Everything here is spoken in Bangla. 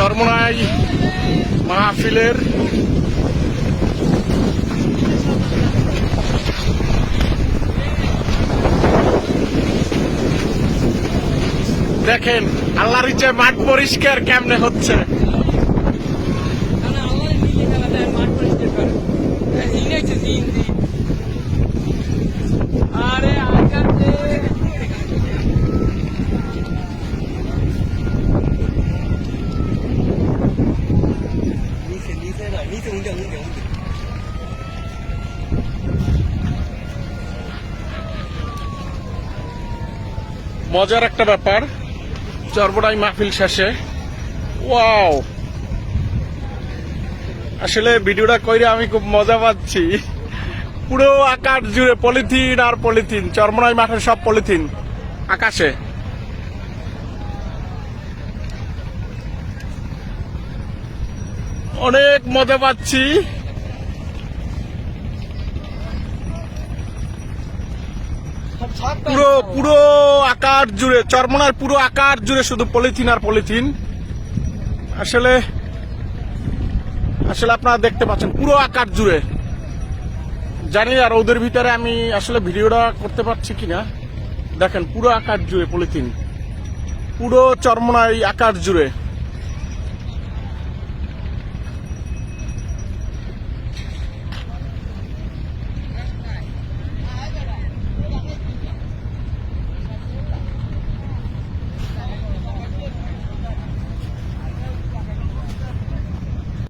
চরমনাই মাহফিলের দেখেন আল্লাহর ইচ্ছে মাঠ পরিষ্কার কেমনে হচ্ছে? ini kita মজার একটা ব্যাপার চরবড়াই মাহফিল শেষে। ওয়াও! আসলে ভিডিওটা কইরে আমি খুব মজা পাচ্ছি। পুরো আকাশ জুড়ে পলিথিন আর পলিথিন চরমনাই মাঠের সব পলিথিন, আকাশে। অনেক মজা পাচ্ছি। পুরো পুরো আকার জুড়ে, চরমনার পুরো আকার জুড়ে শুধু পলিথিন আর পলিথিন। আসলে আসলে আপনারা দেখতে পাচ্ছেন, পুরো আকার জুড়ে। জানি আর ওদের ভিতরে আমি আসলে ভিডিওটা করতে পারছি কিনা। দেখেন, পুরো আকার জুড়ে পলিথিন। পুরো চরমনাই আকার জুড়ে।